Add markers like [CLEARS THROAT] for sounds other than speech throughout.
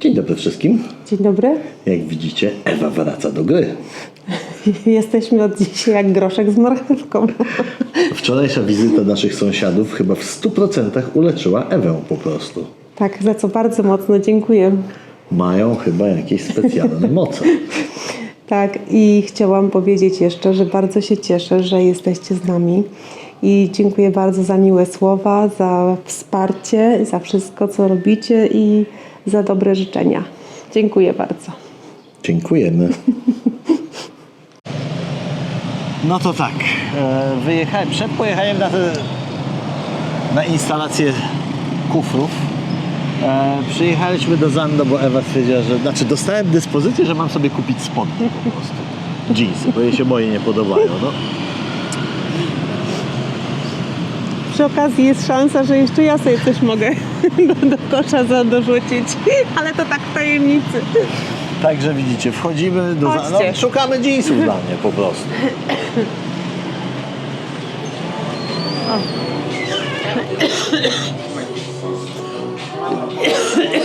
Dzień dobry wszystkim. Dzień dobry. Jak widzicie, Ewa wraca do gry. [LAUGHS] Jesteśmy od dzisiaj jak groszek z marchewką. [LAUGHS] Wczorajsza wizyta naszych sąsiadów chyba w 100% uleczyła Ewę po prostu. Tak, za co bardzo mocno dziękuję. Mają chyba jakieś specjalne moce. [LAUGHS] Tak, i chciałam powiedzieć jeszcze, że bardzo się cieszę, że jesteście z nami. I dziękuję bardzo za miłe słowa, za wsparcie, za wszystko, co robicie i za dobre życzenia. Dziękuję bardzo. Dziękujemy. [LAUGHS] No to tak, e, wyjechałem, przed pojechaniem na, te, na instalację kufrów e, przyjechaliśmy do Zando, bo Ewa stwierdziła, że, znaczy dostałem dyspozycję, że mam sobie kupić spodnie po prostu. Jeansy, bo jej się moje nie podobają. No. Przy okazji jest szansa, że jeszcze ja sobie coś mogę [LAUGHS] do, do kosza za dorzucić, ale to tak w tajemnicy. Także widzicie, wchodzimy do Chodźcie. no, szukamy jeansów dla mnie po prostu.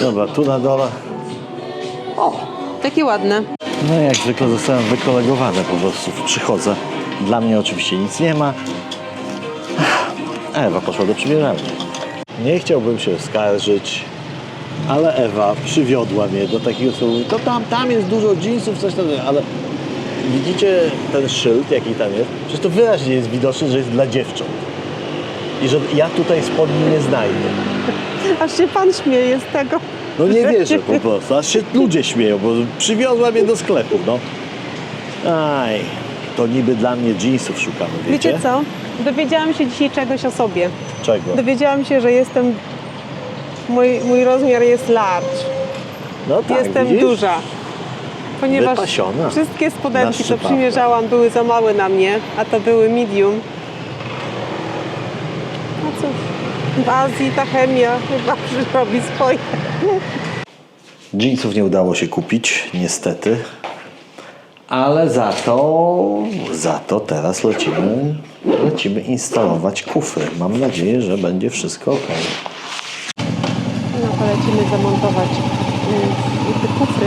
Dobra, tu na dole. O, takie ładne. No jak zwykle zostałem wykolegowany po prostu. Przychodzę. Dla mnie oczywiście nic nie ma. Ewa poszła do przymierzalni. Nie chciałbym się skarżyć, ale Ewa przywiodła mnie do takiego mówi, to tam, tam jest dużo jeansów, coś tam, ale widzicie ten szyld, jaki tam jest? Przecież to wyraźnie jest widoczne, że jest dla dziewcząt. I że ja tutaj spodni nie znajdę. [LAUGHS] Aż się pan śmieje z tego. No nie wierzę po prostu, aż się ludzie śmieją, bo przywiozła mnie do sklepu, no. Aj, to niby dla mnie jeansów szukamy, wiecie? Wiecie co? Dowiedziałam się dzisiaj czegoś o sobie. Czego? Dowiedziałam się, że jestem. Mój, mój rozmiar jest large. No tak, jestem widzisz? duża. Ponieważ Wypasiona. wszystkie spodenki, co przymierzałam, były za małe na mnie, a to były medium. No cóż, w Azji ta chemia chyba [LAUGHS] robi swoje. Jeansów nie udało się kupić, niestety. Ale za to, za to teraz lecimy, lecimy instalować kufry. Mam nadzieję, że będzie wszystko ok. No to lecimy zamontować y, te kufry.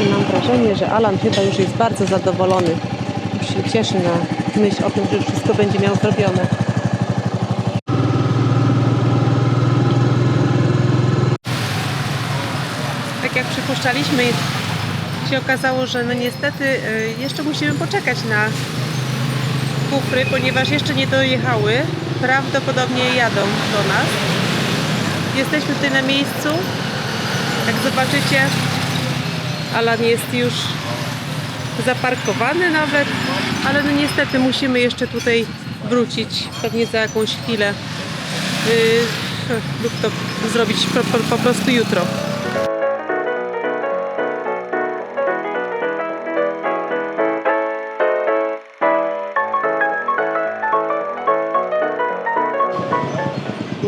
A mam wrażenie, że Alan chyba już jest bardzo zadowolony. Już się cieszy na myśl o tym, że wszystko będzie miał zrobione. Tak jak przypuszczaliśmy, się okazało, że no niestety y, jeszcze musimy poczekać na kufry, ponieważ jeszcze nie dojechały. Prawdopodobnie jadą do nas. Jesteśmy tutaj na miejscu. Jak zobaczycie, Alan jest już zaparkowany nawet, ale no niestety musimy jeszcze tutaj wrócić pewnie za jakąś chwilę yy, lub to zrobić po, po, po prostu jutro.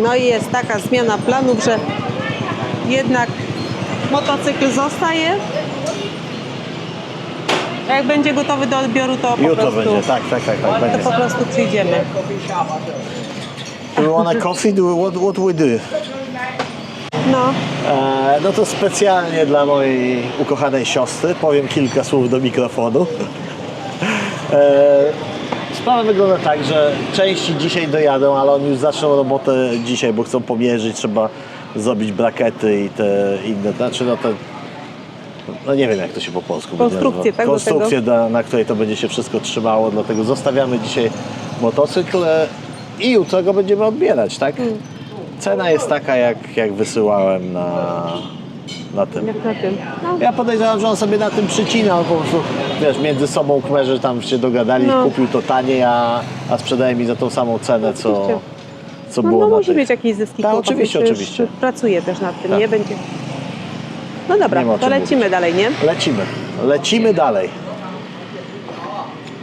No i jest taka zmiana planów, że jednak motocykl zostaje. Jak będzie gotowy do odbioru, to po Jutro prostu, będzie, tak, tak, tak, tak to będzie. po prostu przyjdziemy. Do you want a coffee? Do, what, what we do? No, E, no to specjalnie dla mojej ukochanej siostry powiem kilka słów do mikrofonu. E, sprawa wygląda tak, że części dzisiaj dojadą, ale oni już zaczną robotę dzisiaj, bo chcą pomierzyć, trzeba zrobić brakety i te inne, znaczy no te no nie wiem jak to się po polsku nazywa. tak, do Konstrukcje, na, na której to będzie się wszystko trzymało, dlatego zostawiamy dzisiaj motocykl i jutro go będziemy odbierać, tak? Mm. Cena jest taka, jak, jak wysyłałem na, na tym. jak na tym. No, Ja podejrzewam, że on sobie na tym przycinał, po prostu, wiesz, między sobą kmerzy tam się dogadali, No. kupił to taniej, a, a sprzedaje mi za tą samą cenę, co, Oczywiście. co no, było no na musi tych. mieć jakieś zyski. Tak, chłopak, oczywiście, przecież oczywiście. Pracuje też nad tym, Tak. nie będzie. No dobra, Nie ma o to czym lecimy dalej, nie? Lecimy, lecimy dalej.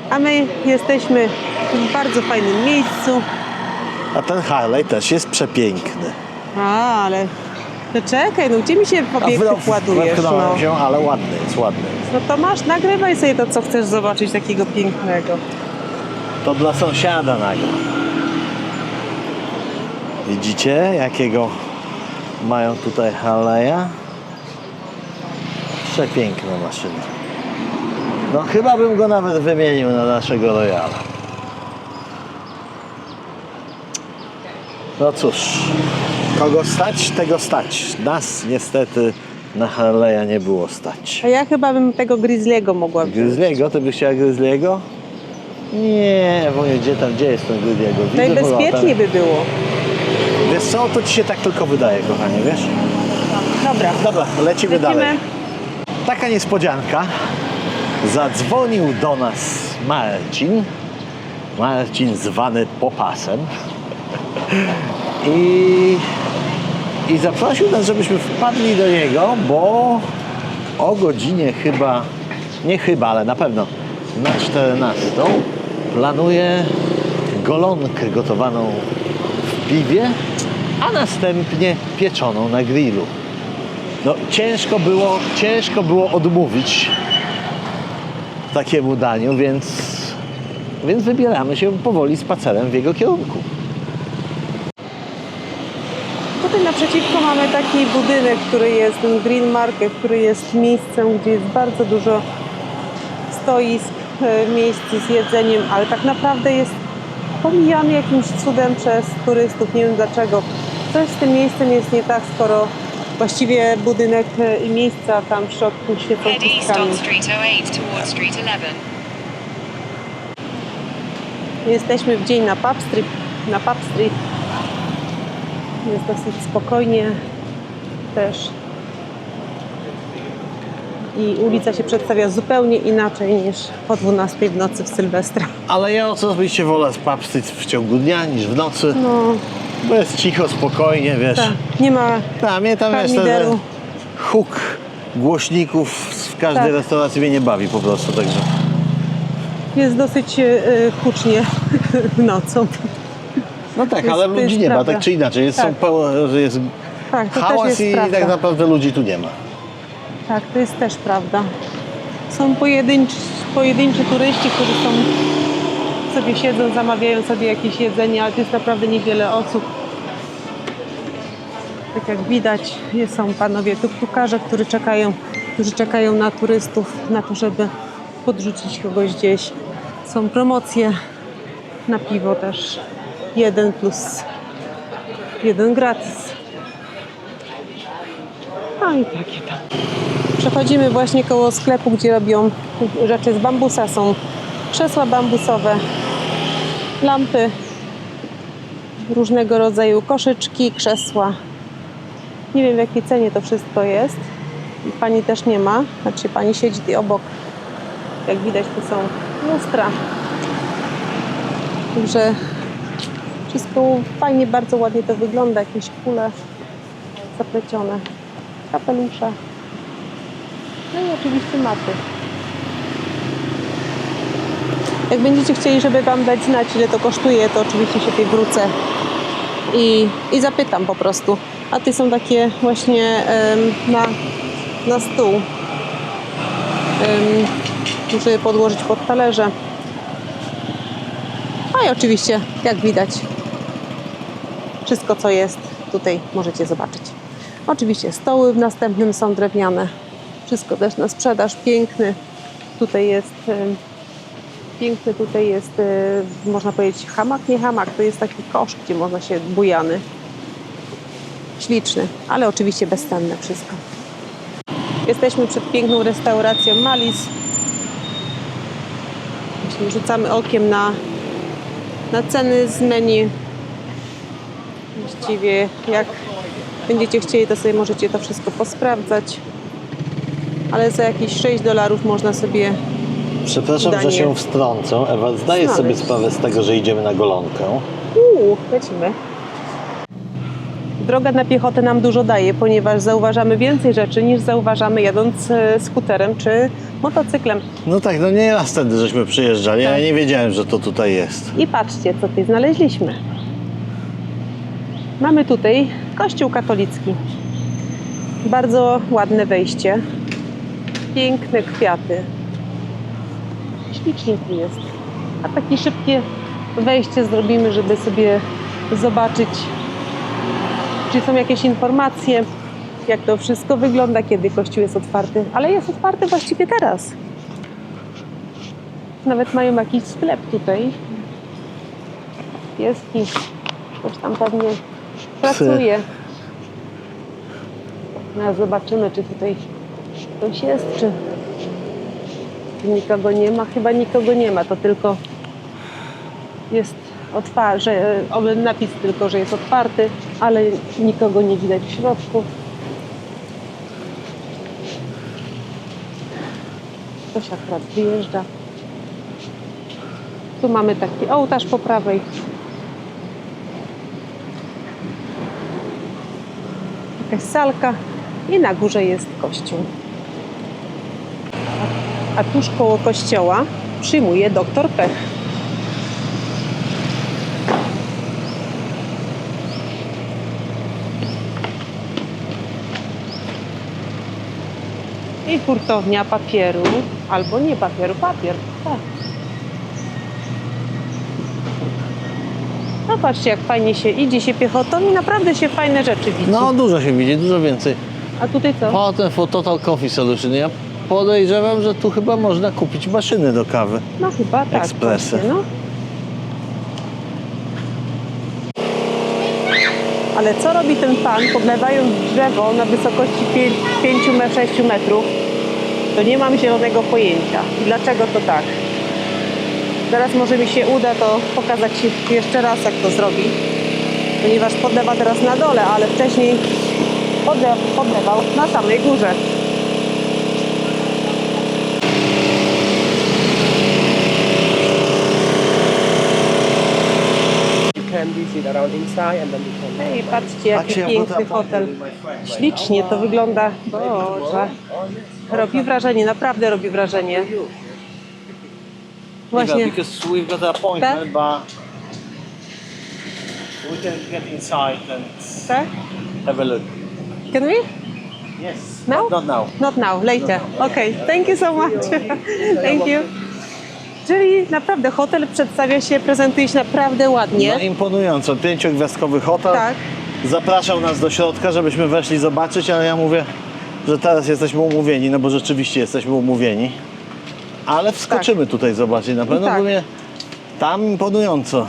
A my jesteśmy w bardzo fajnym miejscu. A ten Harley też jest przepiękny. A, ale no czekaj, no gdzie mi się w obiektyw wepchnąłem No. się, ale ładny jest, ładny jest. no to masz, nagrywaj sobie to, co chcesz zobaczyć takiego pięknego. To dla sąsiada nagle. Widzicie, jakiego mają tutaj Harley'a. Przepiękna maszyna. No chyba bym go nawet wymienił na naszego Royala. No cóż, kogo stać, tego stać. Nas niestety na Harley'a nie było stać. A ja chyba bym tego Grizzliego mogła wziąć. Grizzliego? Ty byś chciała Grizzliego? Nie, Woniu, gdzie tam, gdzie jest ten Grizzliego? Widzę Najbezpieczniej by było. Wiesz co, to ci się tak tylko wydaje, kochanie, wiesz? Dobra. Dobra, lecimy, Lecimy. dalej. Taka niespodzianka. Zadzwonił do nas Marcin. Marcin zwany Popasem. [LAUGHS] I, I zaprosił nas, żebyśmy wpadli do niego, bo o godzinie chyba, nie chyba, ale na pewno na 14 planuje golonkę gotowaną w piwie, a następnie pieczoną na grillu. No ciężko było, ciężko było odmówić takiemu daniu, więc, więc wybieramy się powoli spacerem w jego kierunku. Tutaj naprzeciwko mamy taki budynek, który jest Green Market, który jest miejscem, gdzie jest bardzo dużo stoisk, e, miejsc z jedzeniem, ale tak naprawdę jest pomijany jakimś cudem przez turystów. Nie wiem dlaczego. Coś z tym miejscem jest nie tak, skoro właściwie budynek e, i miejsca tam w środku świecą Head east pustkami. on Street 08 towards Street 11. Jesteśmy w dzień na Pub Street. Na Pub Street. Jest dosyć spokojnie też. I ulica się przedstawia zupełnie inaczej niż o 12 w nocy w Sylwestra. Ale ja osobiście wolę spapstyć w ciągu dnia niż w nocy, No, bo jest cicho, spokojnie, wiesz. tak. Nie ma A mnie tam wiesz, ten huk głośników w każdej Tak. restauracji mnie nie bawi po prostu, także. Jest dosyć e, hucznie [LAUGHS] nocą. No tak, Jest- ale ludzi jest nie ma, prawda. tak czy inaczej. Jest, są Tak. że jest Tak, hałas jest i prawda. tak naprawdę ludzi tu nie ma. Tak, to jest też prawda. Są pojedynczy, pojedynczy turyści, którzy są, sobie siedzą, zamawiają sobie jakieś jedzenie, ale to jest naprawdę niewiele osób. Tak jak widać, jest- są panowie tuktukarze, którzy czekają, którzy czekają na turystów, na to, żeby podrzucić kogoś gdzieś. Są promocje na piwo też. Jeden plus jeden gratis. No i takie tam. Przechodzimy właśnie koło sklepu, gdzie robią rzeczy z bambusa. Są krzesła bambusowe, lampy, różnego rodzaju koszyczki, krzesła. Nie wiem w jakiej cenie to wszystko jest. I Pani też nie ma, znaczy pani siedzi obok. Jak widać tu są lustra. Także wszystko fajnie, bardzo ładnie to wygląda. Jakieś kule zaplecione, kapelusze. No i oczywiście maty. Jak będziecie chcieli, żeby Wam dać znać, ile to kosztuje, to oczywiście się tutaj wrócę i, i zapytam po prostu. A te są takie właśnie em, na, na stół, em, żeby podłożyć pod talerze. A i oczywiście, jak widać, wszystko co jest tutaj możecie zobaczyć. Oczywiście stoły w następnym są drewniane. Wszystko też na sprzedaż, piękny. Tutaj jest piękny tutaj jest, e, można powiedzieć, hamak, nie hamak, to jest taki kosz, gdzie można się bujany. Śliczny, ale oczywiście bezcenne wszystko. Jesteśmy przed piękną restauracją Malis. Rzucamy okiem na, na ceny z menu. Właściwie jak będziecie chcieli, to sobie możecie to wszystko posprawdzać. Ale za jakieś 6 dolarów można sobie Przepraszam, Danie. że się wtrącę. Ewa, zdaję sobie Znaleźć. sprawę z tego, że idziemy na golonkę. Uuu, lecimy. Droga na piechotę nam dużo daje, ponieważ zauważamy więcej rzeczy niż zauważamy jadąc e, skuterem czy motocyklem. No tak, no nie raz wtedy żeśmy przyjeżdżali, Tak. ja nie wiedziałem, że to tutaj jest. I patrzcie, co tutaj znaleźliśmy. Mamy tutaj kościół katolicki. Bardzo ładne wejście. Piękne kwiaty. Ślicznie tu jest. A takie szybkie wejście zrobimy, żeby sobie zobaczyć czy są jakieś informacje, jak to wszystko wygląda, kiedy kościół jest otwarty. Ale jest otwarty właściwie teraz. Nawet mają jakiś sklep tutaj. Pieski. Ktoś tam pewnie pracuje. No, zobaczymy, czy tutaj ktoś jest, czy nikogo nie ma. Chyba nikogo nie ma, to tylko jest oby napis tylko, że jest otwarty, ale nikogo nie widać w środku. Ktoś akurat wyjeżdża. Tu mamy taki ołtarz po prawej. Jakaś salka i na górze jest kościół. A tuż koło kościoła przyjmuje doktor Pech. I hurtownia papieru, albo nie papieru, papier. Tak. Patrzcie, jak fajnie się idzie się piechotą i naprawdę się fajne rzeczy widzi. No dużo się widzi, dużo więcej. A tutaj co? Potem for Total Coffee Solution. Ja podejrzewam, że tu chyba można kupić maszyny do kawy. No chyba tak. Ekspresy. właśnie, No. Ale co robi ten pan, podlewając drzewo na wysokości 5-6 metrów? To nie mam zielonego pojęcia. Dlaczego to tak? Zaraz może mi się uda to pokazać ci jeszcze raz, jak to zrobi. Ponieważ podlewa teraz na dole, ale wcześniej podle- podlewał na samej górze. You can visit around inside and then you can. Ej, patrzcie, jaki piękny hotel. Ślicznie to wygląda. Boże. Robi wrażenie, naprawdę robi wrażenie. Właśnie. because we've got an appointment, Tak? but we can get inside and Tak? have a look. Can we? Yes. Now? Not now. Not now, later. Okay, thank you so much. [LAUGHS] Thank you. Czyli naprawdę hotel przedstawia się, prezentuje się naprawdę ładnie. No imponująco. Pięciogwiazdkowy hotel. Tak. Zapraszał nas do środka, żebyśmy weszli zobaczyć, ale ja mówię, że teraz jesteśmy umówieni, no bo rzeczywiście jesteśmy umówieni. Ale wskoczymy tutaj zobaczyć na pewno, Tak. bo mnie tam imponująco.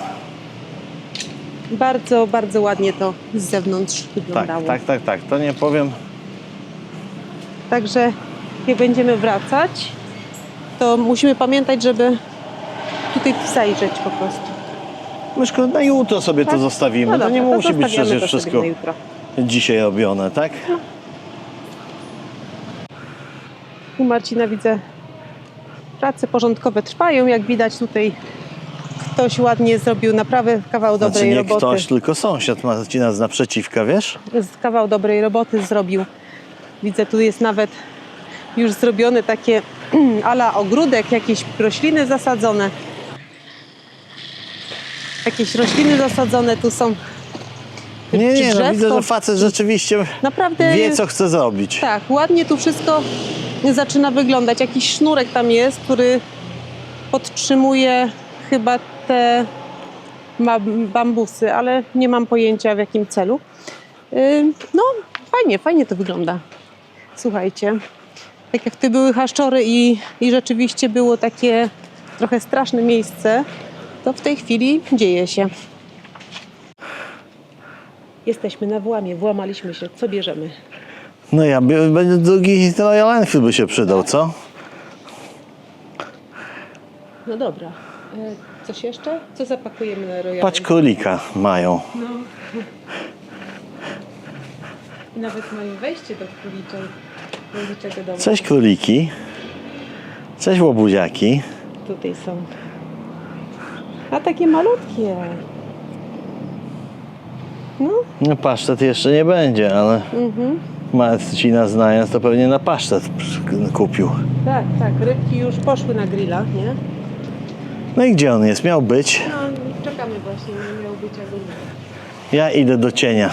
Bardzo, bardzo ładnie to z zewnątrz Tak, wyglądało. tak, tak, tak. To nie powiem. Także jak będziemy wracać, to musimy pamiętać, żeby tutaj zajrzeć po prostu. Myszko, na jutro sobie to zostawimy. No to dobra, nie musi być zostawiamy przecież to sobie wszystko na jutro. dzisiaj robione, tak? U Marcina widzę, prace porządkowe trwają. Jak widać tutaj ktoś ładnie zrobił naprawdę kawał dobrej Znaczy nie roboty. ktoś, tylko sąsiad Marcina z naprzeciwka, wiesz? Kawał dobrej roboty zrobił. Widzę, tu jest nawet już zrobione takie [CLEARS THROAT] ala ogródek, jakieś rośliny zasadzone. Jakieś rośliny zasadzone tu są. Nie, nie, no widzę, że facet rzeczywiście Naprawdę wie, co chce zrobić. Tak, ładnie tu wszystko zaczyna wyglądać. Jakiś sznurek tam jest, który podtrzymuje chyba te bambusy, ale nie mam pojęcia w jakim celu. No, fajnie, fajnie to wygląda. Słuchajcie, tak jak tu były haszczory i, i rzeczywiście było takie trochę straszne miejsce, to w tej chwili dzieje się. Jesteśmy na włamie, włamaliśmy się. Co bierzemy? No ja, by- będzie drugi Royal Enfield by się przydał, co? No dobra. E, Coś jeszcze? Co zapakujemy na Royal? Patrz, królika mają. Nawet mają wejście do króliczej, króliczego domu. Cześć króliki. Cześć łobuziaki. Tutaj są. A takie malutkie. No, No pasztet jeszcze nie będzie, ale mhm. Marcina znając to pewnie na pasztet kupił. tak, tak. Rybki już poszły na grilla, nie? No i gdzie on jest? Miał być. No, czekamy właśnie, nie miał być albo nie. Ja idę do cienia.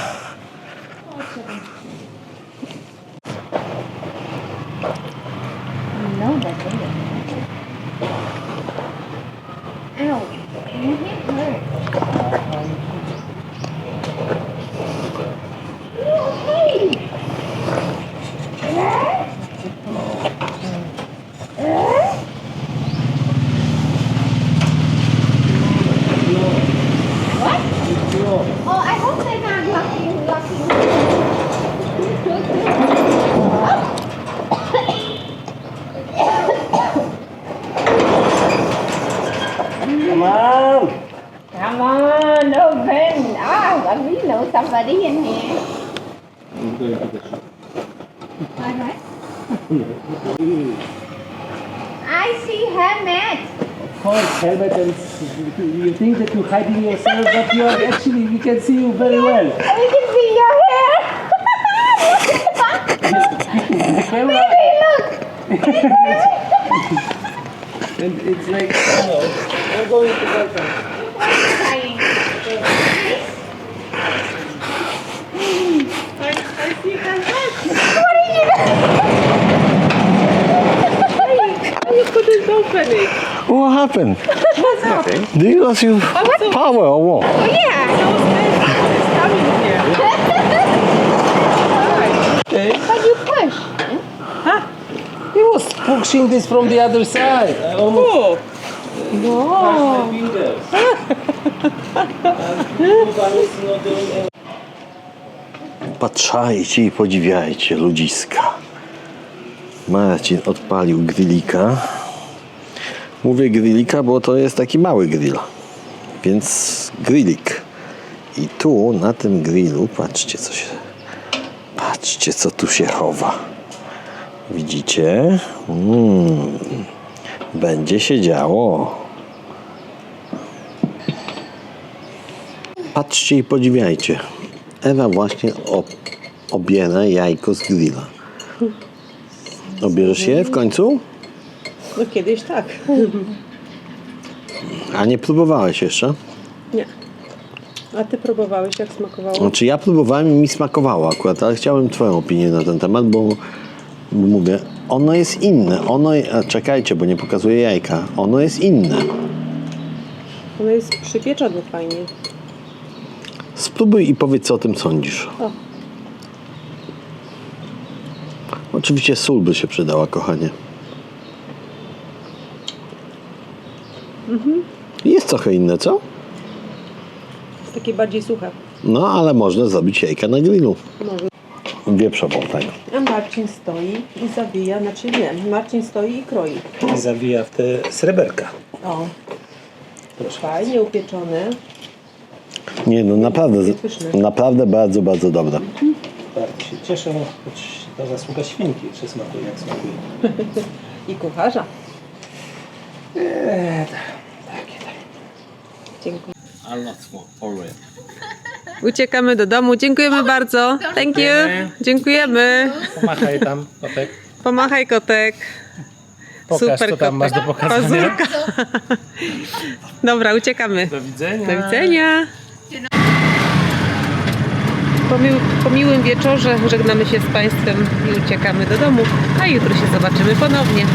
Helmet and you think that you're hiding yourself, but you are actually, we can see you very well. we can see your hair The camera, Hey, look and it's like, you know, we're going to welcome. Trying. You couldn't open it. What happened? Do you lose your power or what? Oh yeah It's coming here. but you push He was pushing this from the other side. I almost Oh, touched my fingers. And Kuba is not doing any- Patrzajcie i podziwiajcie ludziska. Marcin odpalił grillika. Mówię grillika, bo to jest taki mały grill. Więc grillik. I tu na tym grillu, patrzcie co się. Patrzcie co tu się chowa. Widzicie? Mm. Będzie się działo. Patrzcie i podziwiajcie. Ewa właśnie ob, obiera jajko z grilla. Obierzesz je w końcu? No kiedyś tak. A nie próbowałeś jeszcze? Nie. A ty próbowałeś, jak smakowało? Znaczy ja próbowałem i mi smakowało akurat, ale chciałem twoją opinię na ten temat, bo, bo mówię, ono jest inne. Ono, a czekajcie, bo nie pokazuję jajka. Ono jest inne. Ono jest przypieczone fajnie. Spróbuj i powiedz, co o tym sądzisz. O. Oczywiście sól by się przydała, kochanie. Jest trochę inne, co? Jest takie bardziej suche. No, ale można zrobić jajka na grillu. Może. Wieprzową tak. A Marcin stoi i zawija, znaczy nie, Marcin stoi i kroi. i zawija w te sreberka. O. Fajnie upieczone. Nie, no naprawdę, Pyszne. naprawdę bardzo, bardzo dobre. Bardzo się cieszę, choć to zasługa świnki, czy smakuje jak smakuje. [LAUGHS] I kucharza. Eee, takie tak. Dziękuję. Not small. Uciekamy do domu. Dziękujemy bardzo. Thank you. Dziękujemy. Pomachaj tam, kotek. Pomachaj kotek. Pokaż, Super co tam masz do pokazania. Pazurka. Dobra, uciekamy. Do widzenia. Do widzenia. Po, mił, po miłym wieczorze żegnamy się z Państwem i uciekamy do domu, a jutro się zobaczymy ponownie.